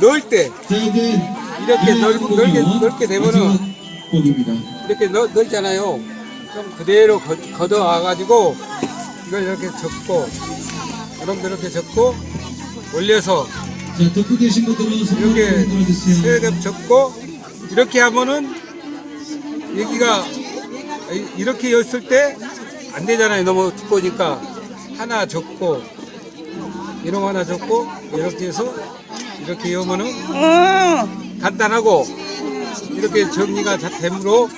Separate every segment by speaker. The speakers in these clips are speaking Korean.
Speaker 1: 넣을 때 이렇게 넓- 넓게- 넓게 되면은. 이렇게 넣, 넣잖아요. 그럼 그대로 거, 걷어와 가지고 이걸 이렇게 접고 여러분들 이렇게 접고 올려서
Speaker 2: 자 듣고 계신 분들은 손을
Speaker 1: 이렇게. 세겹 접고 이렇게 하면은 여기가 이렇게 였을 때 안 되잖아요. 너무 두꺼우니까 하나 접고 이런 거 하나 접고 이렇게 해서 이렇게 여면은 간단하고 이렇게 정리가 다 되므로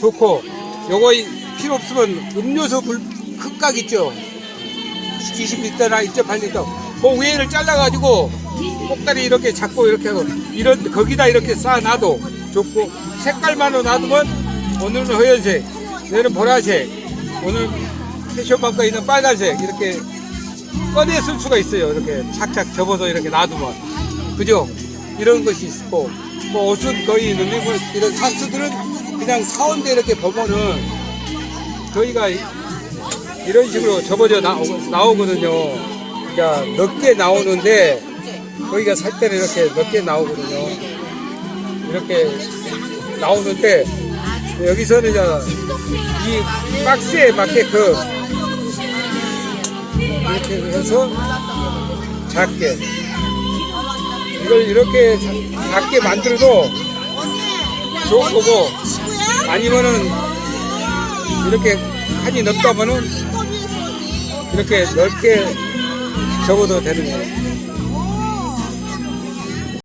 Speaker 1: 좋고 요거 이- 필요 없으면 음료수 불 큰각 있죠? 20리터나 있죠 8리터. 그 위에를 잘라가지고 꼭다리 이렇게 잡고 이렇게 하고 이런 거기다 이렇게 쌓아놔도 좋고 색깔만으로 놔두면 오늘은 허연색 내일은 보라색 오늘 캐셔바가 있는 빨간색 이렇게 꺼내 쓸 수가 있어요. 이렇게 착착 접어서 이렇게 놔두면 그죠? 이런 것이 있고 뭐 옷은 거의 눈리고 이런 상수들은 그냥 사온데 이렇게 보면은 저희가 이- 이런 식으로 접어져 나오, 나오 거든요. 그러니까 넓게 나오는데 저희가 살 때는 이렇게 넓게 나오거든요. 이렇게 나오는데 여기서는 이제 이 박스에 맞게끔 이렇게 해서 작게 이걸 이렇게 자- 작게 만들어도 좋은 거고 아니면은 이렇게 칸이 넓다면은 이렇게 넓게 접어도 되는 거예요.